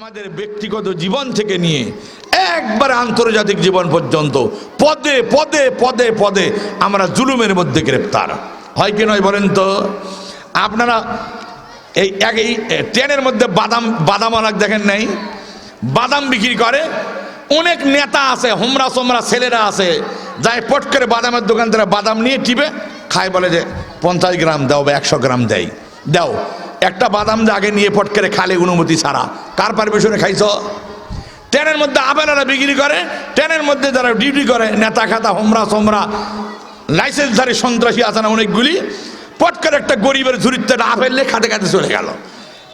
আমাদের ব্যক্তিগত জীবন থেকে নিয়ে একবারে আন্তর্জাতিক জীবন পর্যন্ত পদে পদে পদে পদে আমরা জুলুমের মধ্যে গ্রেপ্তার। হয় কি নয় বলেন তো? আপনারা এই এক এই ট্রেনের মধ্যে বাদাম বাদাম অনেক দেখেন নাই? বাদাম বিক্রি করে। অনেক নেতা আছে, হোমরা সোমরা ছেলেরা আছে যাই পট করে বাদামের দোকান থেকে বাদাম নিয়ে টিপে, খায় বলে যে পঞ্চাশ গ্রাম দাও বা একশো গ্রাম দেয়। দাও, একটা বাদাম আগে নিয়ে পট করে খালে অনুমতি ছাড়া। কার পারমিশনে খাইছ? ট্রেনের মধ্যে আবেলারা বিক্রি করে, ট্রেনের মধ্যে যারা ডিউটি করে নেতা খাতা হোমরা সোমরা লাইসেন্সধারী সন্ত্রাসী আছে না অনেকগুলি, পট করে একটা গরিবের ঝুড়িতে আপেল নিয়ে খাতে চলে গেল।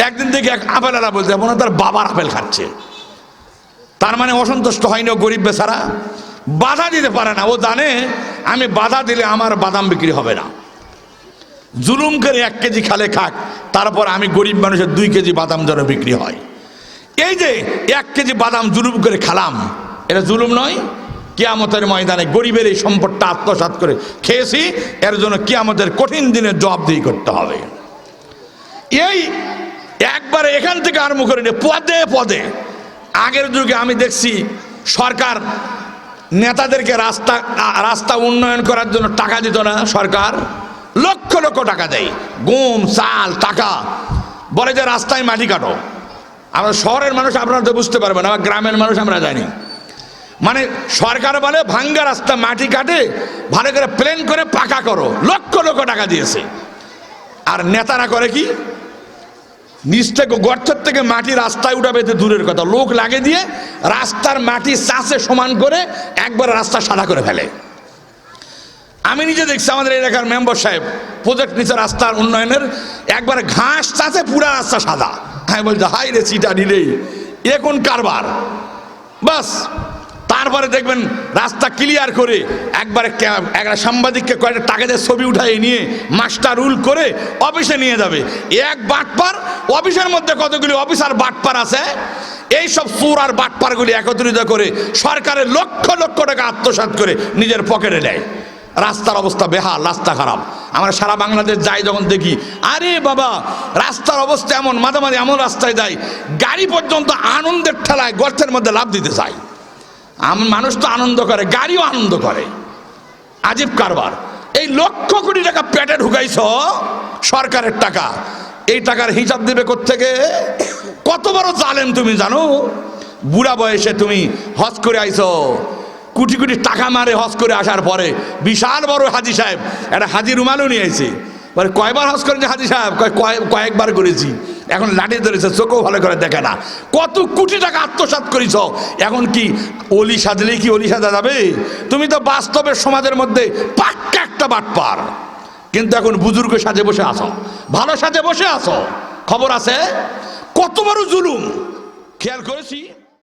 একদিন থেকে এক আপেলারা বলছে, মনে তার বাবার আপেল খাচ্ছে। তার মানে অসন্তুষ্ট হয়নি ও গরিব বেচারা। বাধা দিতে পারে না, ও জানে, আমি বাধা দিলে আমার বাদাম বিক্রি হবে না। জুলুম করে এক কেজি খালে খাক, তারপর আমি গরিব মানুষের দুই কেজি বাদাম যেন বিক্রি হয়। এই যে এক কেজি বাদাম জুলুম করে খালাম, এটা জুলুম নয়, কিয়ামতের ময়দানে গরিবের এই সম্পদটা আত্মসাৎ করে খেয়েছি, এর জন্য কিয়ামতের কঠিন দিনের জবাবদিহি করতে হবে। এই একবারে এখান থেকে আরম্ভ করে পদে পদে। আগের যুগে আমি দেখছি সরকার নেতাদেরকে রাস্তা রাস্তা উন্নয়ন করার জন্য টাকা দিত না, সরকার লক্ষ লক্ষ টাকা দেয়, গম, চাল, টাকা। বলে যে রাস্তায় মাটি কাটো। আমরা শহরের মানুষ আপনারা তো বুঝতে পারবেন আমার গ্রামের মানুষ আমরা জানি। মানে সরকার বলে, ভাঙ্গা রাস্তা, মাটি কাটে, ভালো করে প্লেন করে পাকা করো, লক্ষ লক্ষ টাকা দিয়েছে। আর নেতারা করে কি? নিচ থেকে, গর্তের থেকে মাটি রাস্তায় উঠাবে দূরের কথা। লোক লাগে দিয়ে রাস্তার মাটি চাষে সমান করে একবার রাস্তা সাদা করে ফেলে। আমি নিজে দেখছি আমাদের এলাকার মেম্বার সাহেব প্রজেক্ট নিচে রাস্তার উন্নয়নের, একবার ঘাস চাষে পুরা রাস্তা সাদা। আমি বলছি হাই রে চিটা নিলে এ কোন কারবার? বাস, তারপরে দেখবেন রাস্তা ক্লিয়ার করে একবারে একটা সাংবাদিককে কয়েকটা টাকা দিয়ে ছবি উঠাই নিয়ে মাস্টার রুল করে অফিসে নিয়ে যাবে। এক বাটপার, অফিসের মধ্যে কতগুলি অফিসার বাটপার আছে? এই সব সুর আর বাটপারগুলি একত্রিত করে সরকারের লক্ষ লক্ষ টাকা আত্মসাৎ করে নিজের পকেটে নেয়। রাস্তার অবস্থা বেহাল, রাস্তা খারাপ। আমরা সারা বাংলাদেশ যাই যখন দেখি, আরে বাবা, রাস্তার অবস্থা এমন মাঝে মাঝে এমন রাস্তায় যাই, গাড়ি পর্যন্ত আনন্দের ঠেলায় গর্তের মধ্যে লাভ দিতে আম- মানুষ তো আনন্দ করে, গাড়িও আনন্দ করে। আজীব কারবার। এই লক্ষ কোটি টাকা পেটে ঢুকাইছ, সরকারের টাকা। এই টাকার হিসাব দেবে থেকে কত বড় জালেম তুমি জানো? বুড়া বয়সে তুমি হজ করে আইছো কোটি কোটি টাকা মারে হজ করে আসার পরে, বিশাল বড় হাজি সাহেব, একটা হাজি রুমালও নিয়ে আইছে। বলে কয়বার হজ করেছে হাজি সাহেব? কয়, কয়- কয়েকবার করেছি। এখন লাঠি ধরেছে, চোখও ভালো করে দেখে না। কত কোটি টাকা আত্মসাৎ করেছ? এখন কি অলি সাজলেই কি অলি সাজা যাবে? তুমি তো বাস্তবের সমাজের মধ্যে পাক্কা একটা বাটপার। কিন্তু এখন বুজুর্গ সাজে বসে আছো। ভালো সাজে বসে আছো। খবর আছে? কত বড় জুলুম। খেয়াল করেছি?